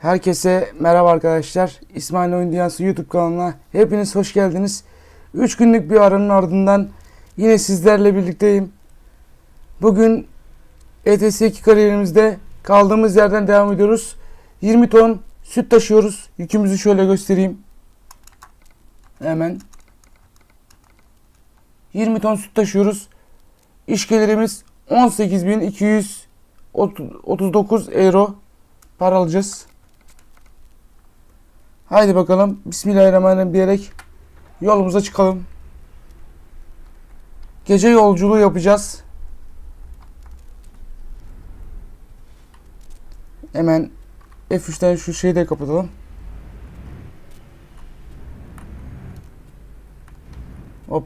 Herkese merhaba arkadaşlar. İsmail Oyun Dünyası YouTube kanalına hepiniz hoş geldiniz. 3 günlük bir aranın ardından yine sizlerle birlikteyim. Bugün ETS2 kariyerimizde kaldığımız yerden devam ediyoruz. 20 ton süt taşıyoruz. Yükümüzü şöyle göstereyim. Hemen. 20 ton süt taşıyoruz. İş gelirimiz 18.239 euro para alacağız. Haydi bakalım. Bismillahirrahmanirrahim diyerek yolumuza çıkalım. Gece yolculuğu yapacağız. Hemen F3'ten şu şeyi de kapatalım. Hop.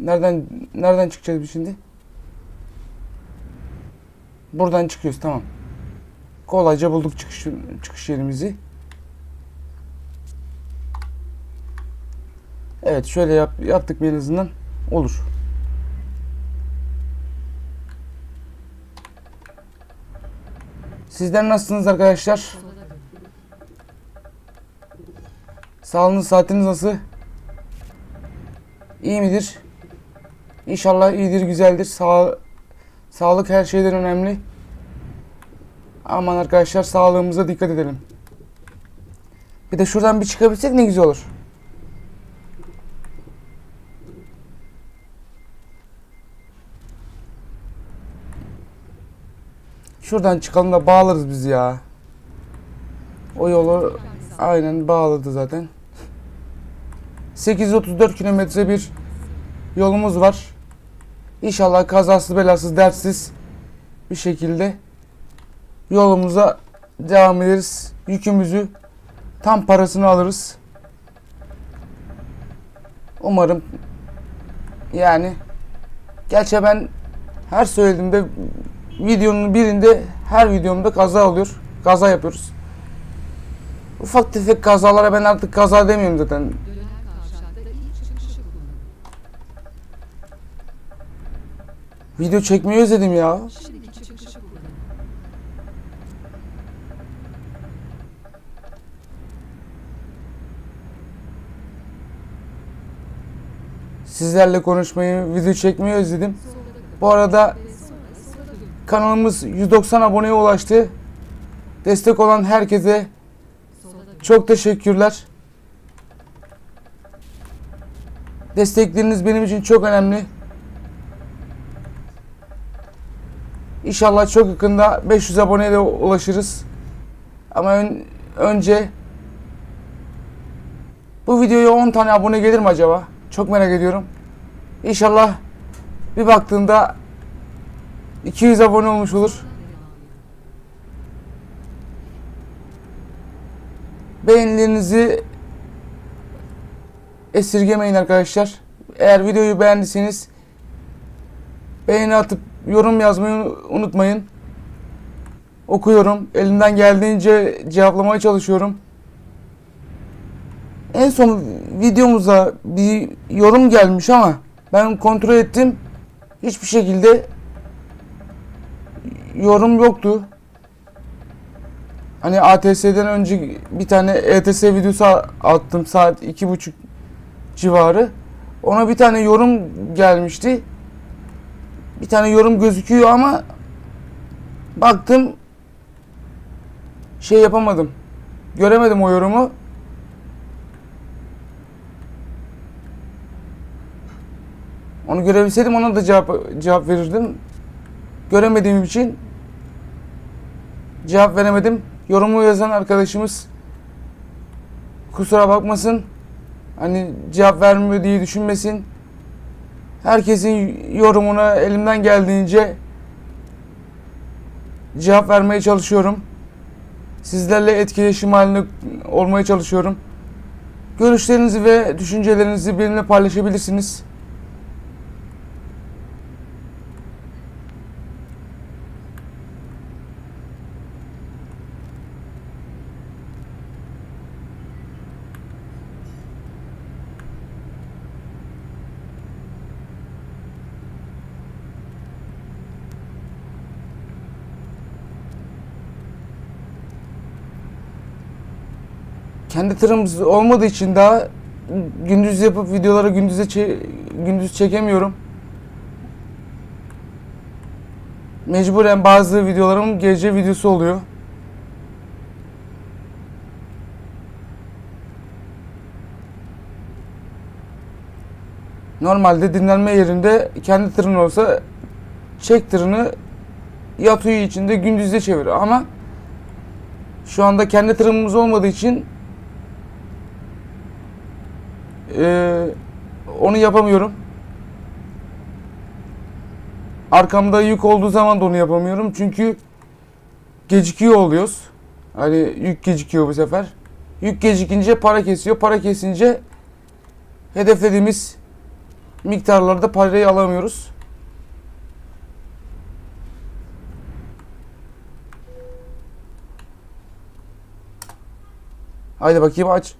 Nereden nereden çıkacağız biz şimdi? Buradan çıkıyoruz tamam. Kolayca bulduk çıkış çıkış yerimizi. Evet şöyle yap, yaptık bir en azından olur. Sizler nasılsınız arkadaşlar? Sağlığınız, saatiniz nasıl? İyi midir? İnşallah iyidir, güzeldir. Sağ, sağlık her şeyden önemli. Aman arkadaşlar sağlığımıza dikkat edelim. Bir de şuradan bir çıkabilsek ne güzel olur. Şuradan çıkalım da bağlarız biz ya. O yolu aynen bağladı zaten. 834 kilometre bir yolumuz var. İnşallah kazasız belasız dertsiz bir şekilde yolumuza devam ederiz. Yükümüzü tam parasını alırız. Umarım yani gerçi ben her söylediğimde videonun birinde her videomda kaza oluyor. Kaza yapıyoruz. Ufak tefek kazalara ben artık kaza demiyorum zaten. Video çekmeyi özledim ya. Sizlerle konuşmayı, video çekmeyi özledim. Bu arada ve sonra sola dönün. Kanalımız 190 aboneye ulaştı. Destek olan herkese çok teşekkürler. Destekleriniz benim için çok önemli. İnşallah çok yakında 500 aboneye de ulaşırız. Ama ön- önce bu videoya 10 tane abone gelir mi acaba? Çok merak ediyorum. İnşallah bir baktığında 200 abone olmuş olur. Beğenilerinizi esirgemeyin arkadaşlar. Eğer videoyu beğendiyseniz beğeni atıp yorum yazmayı unutmayın. Okuyorum. Elimden geldiğince cevaplamaya çalışıyorum. En son videomuza bir yorum gelmiş ama ben kontrol ettim. Hiçbir şekilde yorum yoktu. Hani ATS'den önce bir tane ETS videosu attım saat iki buçuk civarı. Ona bir tane yorum gelmişti. Bir tane yorum gözüküyor ama baktım şey yapamadım. Göremedim o yorumu. Onu görebilseydim ona da cevap cevap verirdim. Göremediğim için cevap veremedim. Yorumu yazan arkadaşımız kusura bakmasın. Hani cevap vermiyor diye düşünmesin. Herkesin yorumuna elimden geldiğince cevap vermeye çalışıyorum. Sizlerle etkileşim halinde olmaya çalışıyorum. Görüşlerinizi ve düşüncelerinizi benimle paylaşabilirsiniz. Kendi tırımız olmadığı için daha gündüz yapıp videoları gündüze çe- gündüz çekemiyorum. Mecburen bazı videolarım gece videosu oluyor. Normalde dinlenme yerinde kendi tırın olsa çek tırını yat uyu içinde gündüzde çevir ama şu anda kendi tırımız olmadığı için eee, onu yapamıyorum. Arkamda yük olduğu zaman da onu yapamıyorum çünkü gecikiyor oluyoruz. Hani yük gecikiyor bu sefer. Yük gecikince para kesiyor. Para kesince hedeflediğimiz miktarlarda parayı alamıyoruz. Haydi bakayım aç.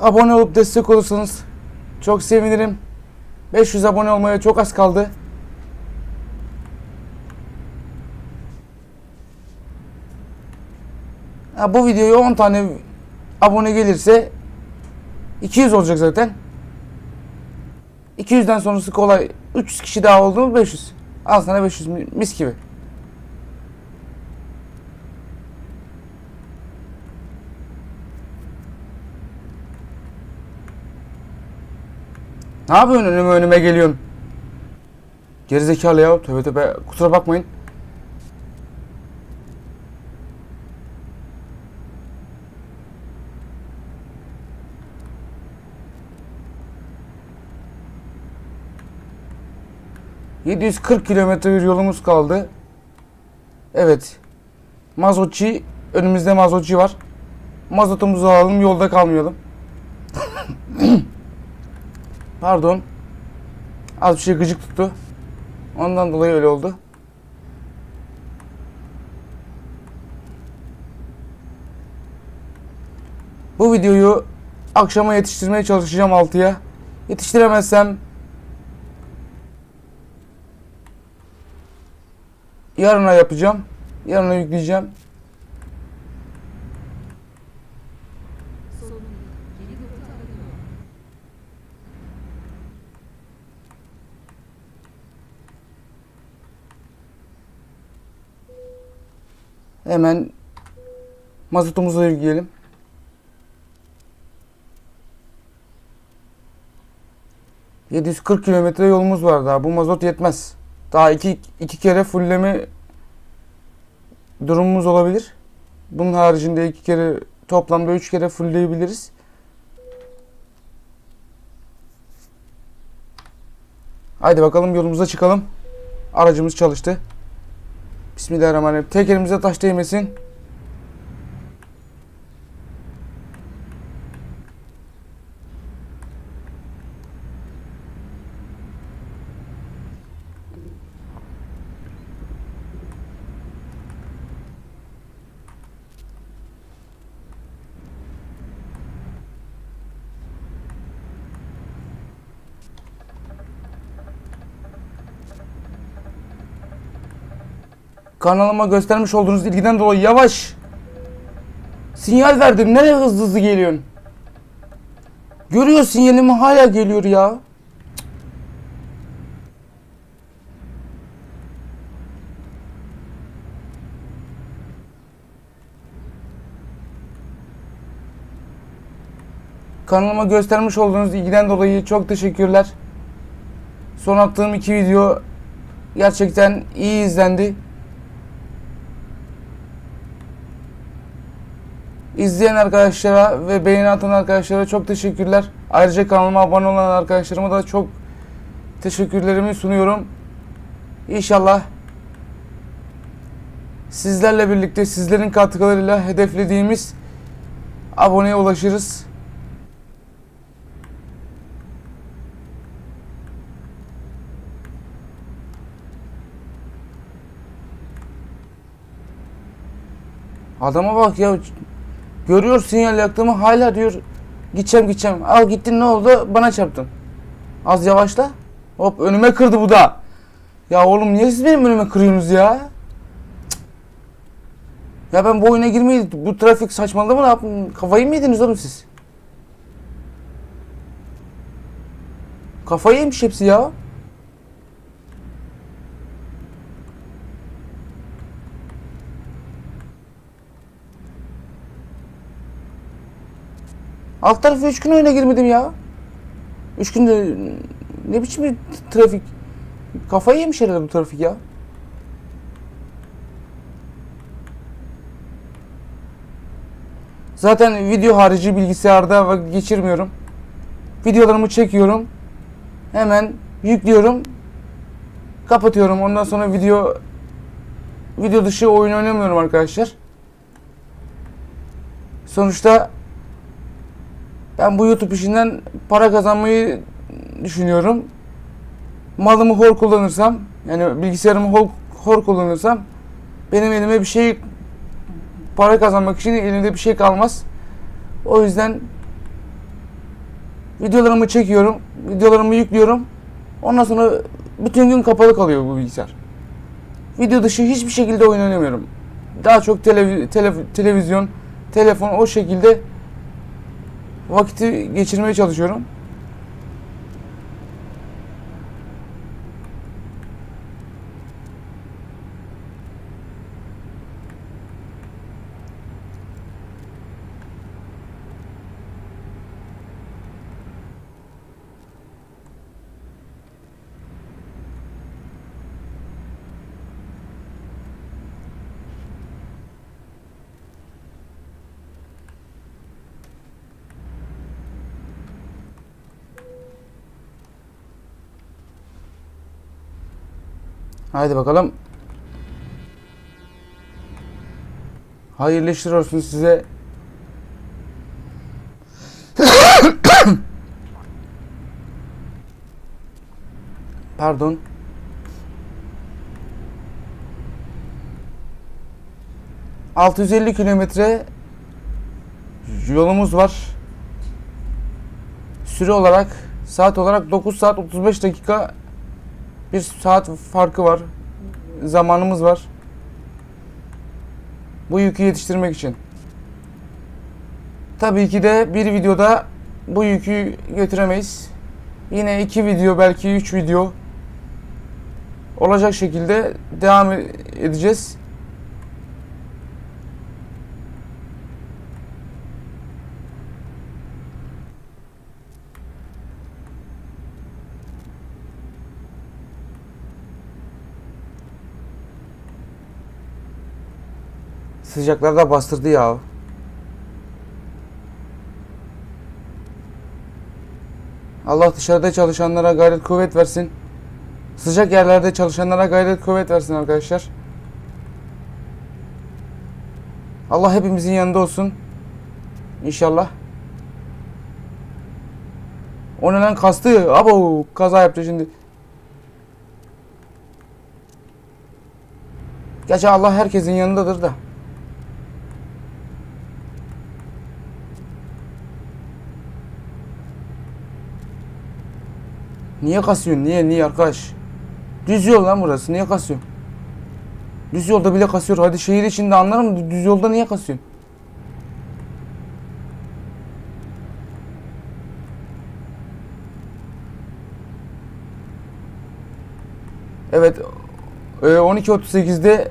Abone olup destek olursanız çok sevinirim. 500 abone olmaya çok az kaldı. Ha, bu videoya 10 tane abone gelirse 200 olacak zaten. 200'den sonrası kolay. 300 kişi daha oldu mu 500. Al sana 500 mi- mis gibi. Ne yapıyorsun önüme önüme geliyorsun? Gerizekalı ya. Tövbe tövbe. Kusura bakmayın. ...740 kilometre bir yolumuz kaldı. Evet. Mazotçi... ...önümüzde mazotçi var. Mazotumuzu alalım yolda kalmayalım. Pardon. Az bir şey gıcık tuttu. Ondan dolayı öyle oldu. Bu videoyu akşama yetiştirmeye çalışacağım 6'ya. Yetiştiremezsem yarına yapacağım. Yarına yükleyeceğim. Hemen mazotumuzu yükleyelim. ...740 kilometre yolumuz var daha. Bu mazot yetmez. Daha iki, iki kere fullleme... ...durumumuz olabilir. Bunun haricinde iki kere... ...toplamda üç kere fullleyebiliriz. Haydi bakalım yolumuza çıkalım. Aracımız çalıştı. Bismillahirrahmanirrahim. Tek elimize taş değmesin. Kanalıma göstermiş olduğunuz ilgiden dolayı yavaş. Sinyal verdim. Nereye hızlı hızlı geliyorsun? Görüyor sinyalimi hala geliyor ya. Kanalıma göstermiş olduğunuz ilgiden dolayı çok teşekkürler. Son attığım iki video gerçekten iyi izlendi. İzleyen arkadaşlara ve beğeni atan arkadaşlara çok teşekkürler. Ayrıca kanalıma abone olan arkadaşlarıma da çok teşekkürlerimi sunuyorum. İnşallah sizlerle birlikte sizlerin katkılarıyla hedeflediğimiz aboneye ulaşırız. Adama bak ya. Görüyor sinyal yaktığımı hala diyor gideceğim gideceğim. Al gittin ne oldu? Bana çarptın. Az yavaşla. Hop önüme kırdı bu da. Ya oğlum niye siz benim önüme kırıyorsunuz ya? Cık. Ya ben bu oyuna girmeyi, bu trafik saçmaladı mı ne yapın? Kafayı mı yediniz oğlum siz? Kafayı yemiş hepsi ya. Alt tarafı 3 gün oyuna girmedim ya. 3 günde ne biçim bir trafik? Kafayı yemiş herhalde bu trafik ya. Zaten video harici bilgisayarda geçirmiyorum. Videolarımı çekiyorum. Hemen yüklüyorum. Kapatıyorum. Ondan sonra video video dışı oyun oynamıyorum arkadaşlar. Sonuçta ben bu YouTube işinden para kazanmayı düşünüyorum. Malımı hor kullanırsam, yani bilgisayarımı hor, hor kullanırsam benim elime bir şey para kazanmak için elimde bir şey kalmaz. O yüzden videolarımı çekiyorum, videolarımı yüklüyorum. Ondan sonra bütün gün kapalı kalıyor bu bilgisayar. Video dışı hiçbir şekilde oyun oynamıyorum. Daha çok televi- tele- televizyon, telefon o şekilde vakiti geçirmeye çalışıyorum. Haydi bakalım. Hayırlı işler olsun size. Pardon. ...650 kilometre... ...yolumuz var. Süre olarak... ...saat olarak 9 saat 35 dakika... ...bir saat farkı var. Zamanımız var. Bu yükü yetiştirmek için. Tabii ki de bir videoda... ...bu yükü götüremeyiz. Yine iki video belki üç video... ...olacak şekilde devam edeceğiz. Sıcaklar da bastırdı ya. Allah dışarıda çalışanlara gayret kuvvet versin. Sıcak yerlerde çalışanlara gayret kuvvet versin arkadaşlar. Allah hepimizin yanında olsun. İnşallah. O ne kastı? Abo kaza yaptı şimdi. Gerçi Allah herkesin yanındadır da. Niye kasıyorsun? Niye? Niye arkadaş? Düz yol lan burası. Niye kasıyorsun? Düz yolda bile kasıyor. Hadi şehir içinde anlarım. Düz yolda niye kasıyorsun? Evet. e, 12.38'de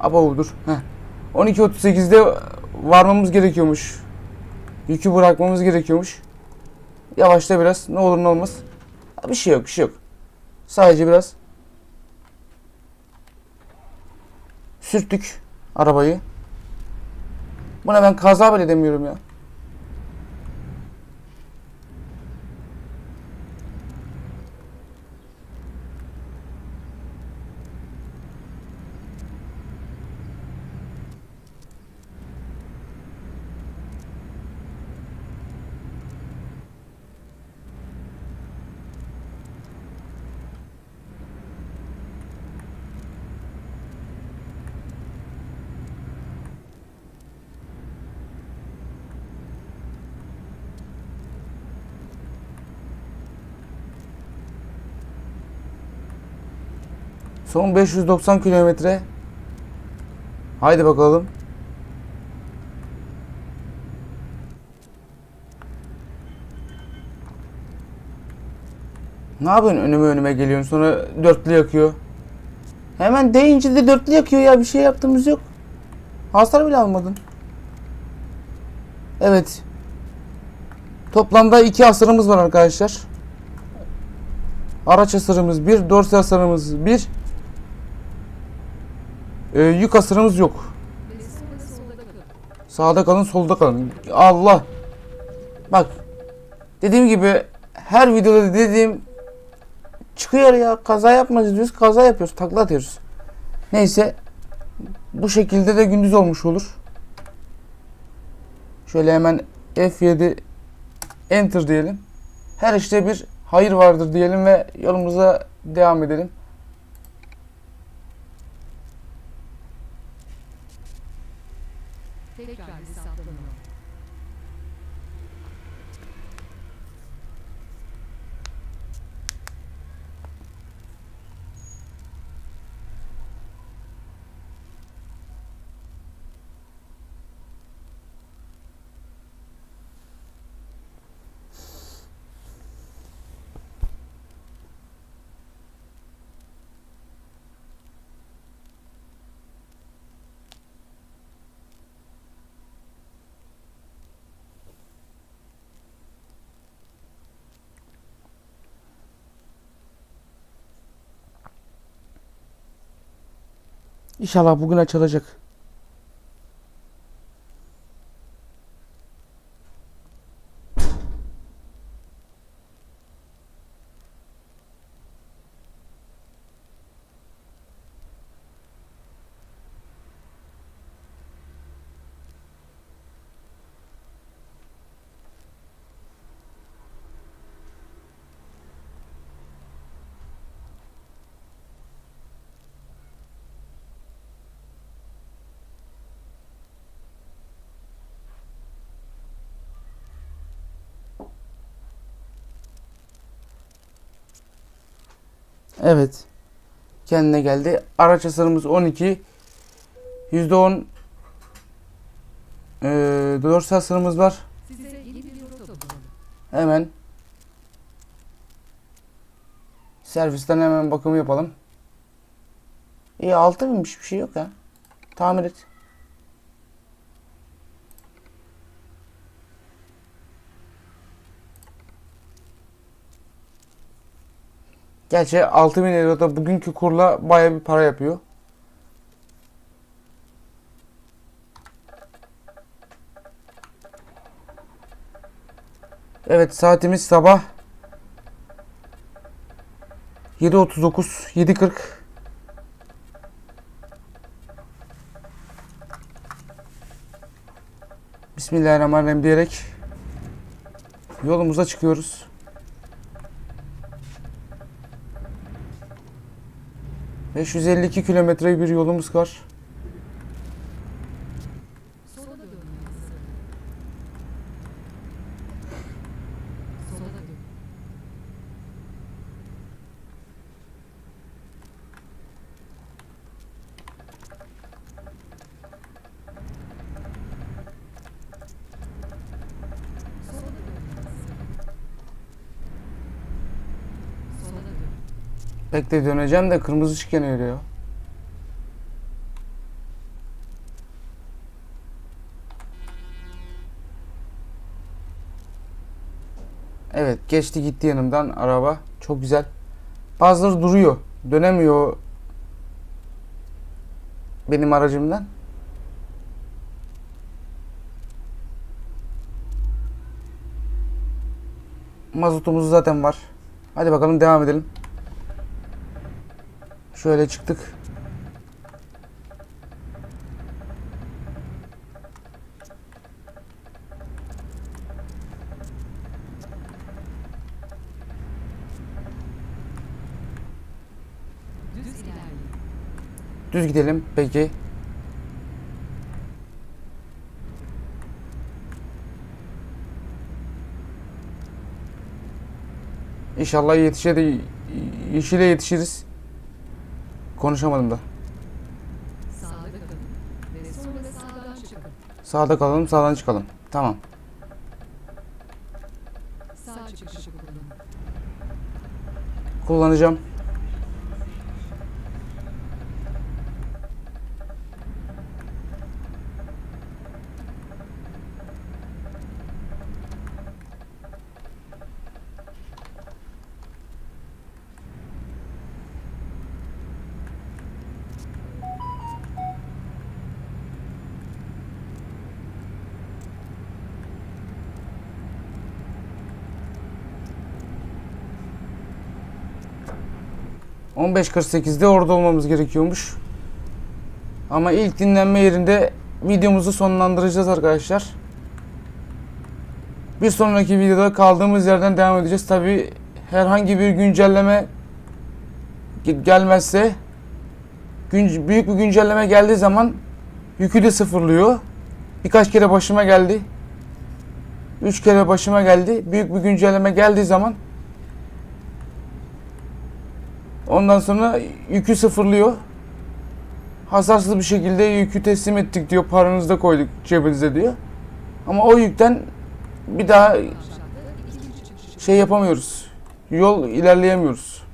Aba dur. Heh. 12.38'de varmamız gerekiyormuş. Yükü bırakmamız gerekiyormuş. Yavaşla biraz. Ne olur ne olmaz. Bir şey yok, bir şey yok. Sadece biraz sürttük arabayı. Buna ben kaza bile demiyorum ya. Son 590 kilometre. Haydi bakalım. Ne yapıyorsun önüme önüme geliyorsun sonra dörtlü yakıyor. Hemen deyince de dörtlü yakıyor ya bir şey yaptığımız yok. Hasar bile almadın. Evet. Toplamda iki hasarımız var arkadaşlar. Araç hasarımız bir, dorsi hasarımız bir. Ee, yük hasarımız yok. Sağda kalın, solda kalın. Allah. Bak. Dediğim gibi her videoda dediğim çıkıyor ya. Kaza yapmayacağız diyoruz. Kaza yapıyoruz. Takla atıyoruz. Neyse. Bu şekilde de gündüz olmuş olur. Şöyle hemen F7 Enter diyelim. Her işte bir hayır vardır diyelim ve yolumuza devam edelim. İnşallah bugün açılacak. Evet. Kendine geldi. Araç hasarımız 12. %10 eee dorsi hasarımız var. Hemen servisten hemen bakımı yapalım. İyi 6 binmiş bir şey yok ya. Tamir et. Gerçi 6000 euro da bugünkü kurla baya bir para yapıyor. Evet saatimiz sabah 7.39 7.40 Bismillahirrahmanirrahim diyerek yolumuza çıkıyoruz. ...552 kilometre bir yolumuz var. Bekle döneceğim de kırmızı ışık yanıyor ya. Evet geçti gitti yanımdan araba. Çok güzel. Bazıları duruyor. Dönemiyor benim aracımdan. Mazotumuz zaten var. Hadi bakalım devam edelim. Şöyle çıktık. Düz gidelim peki. İnşallah yetişe de yeşile yetişiriz. Konuşamadım da. Sağda kalın ve sonra sağdan çıkın. Sağda kalalım, sağdan çıkalım. Tamam. Sağ çıkışı kullanın. Kullanacağım. ...15.48'de orada olmamız gerekiyormuş. Ama ilk dinlenme yerinde videomuzu sonlandıracağız arkadaşlar. Bir sonraki videoda kaldığımız yerden devam edeceğiz. Tabi herhangi bir güncelleme ge- gelmezse büyük bir güncelleme geldiği zaman yükü de sıfırlıyor. Birkaç kere başıma geldi. Üç kere başıma geldi. Büyük bir güncelleme geldiği zaman ondan sonra yükü sıfırlıyor hasarsız bir şekilde yükü teslim ettik diyor. Paranızı da koyduk cebinize diyor. Ama o yükten bir daha şey yapamıyoruz. Yol ilerleyemiyoruz.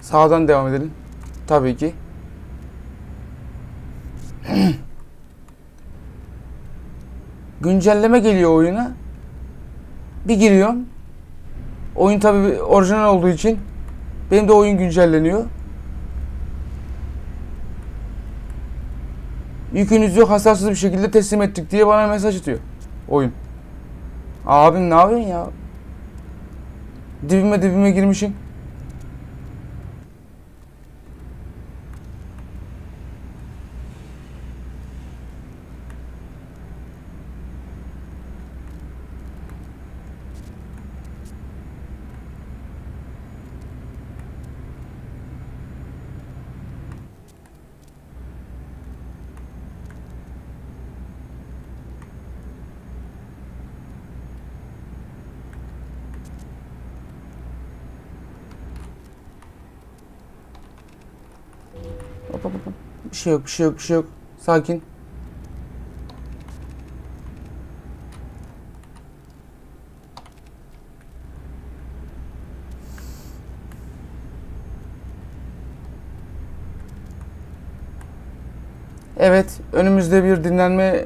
Sağdan devam edelim. Tabii ki. Güncelleme geliyor oyuna. Bir giriyorum. Oyun tabii orijinal olduğu için benim de oyun güncelleniyor. Yükünüzü hasarsız bir şekilde teslim ettik diye bana mesaj atıyor oyun. Abim ne yapıyorsun ya? Dibime dibime girmişim. Hop hop hop. Bir şey yok, bir şey yok, bir şey yok. Sakin. Evet, önümüzde bir dinlenme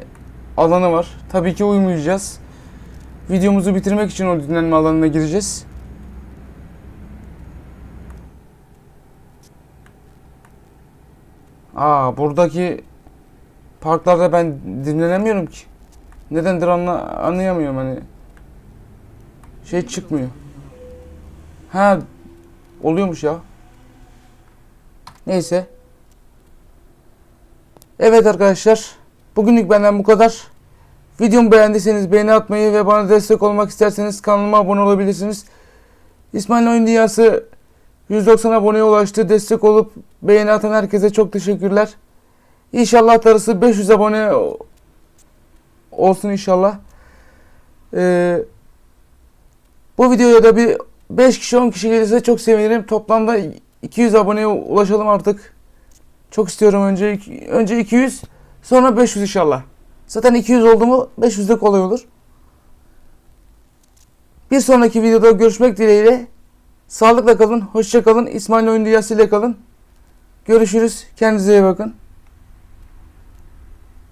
alanı var. Tabii ki uyumayacağız. Videomuzu bitirmek için o dinlenme alanına gireceğiz. Aa buradaki parklarda ben dinlenemiyorum ki. Nedendir anla anlayamıyorum hani. Şey çıkmıyor. Ha oluyormuş ya. Neyse. Evet arkadaşlar. Bugünlük benden bu kadar. Videomu beğendiyseniz beğeni atmayı ve bana destek olmak isterseniz kanalıma abone olabilirsiniz. İsmail Oyun Dünyası 190 aboneye ulaştı. Destek olup beğeni atan herkese çok teşekkürler. İnşallah darısı 500 abone olsun inşallah. Ee, bu videoya da bir 5 kişi 10 kişi gelirse çok sevinirim. Toplamda 200 aboneye ulaşalım artık. Çok istiyorum önce önce 200 sonra 500 inşallah. Zaten 200 oldu mu 500 de kolay olur. Bir sonraki videoda görüşmek dileğiyle. Sağlıkla kalın, hoşça kalın. İsmail Oyun Dünyası ile kalın. Görüşürüz. Kendinize iyi bakın.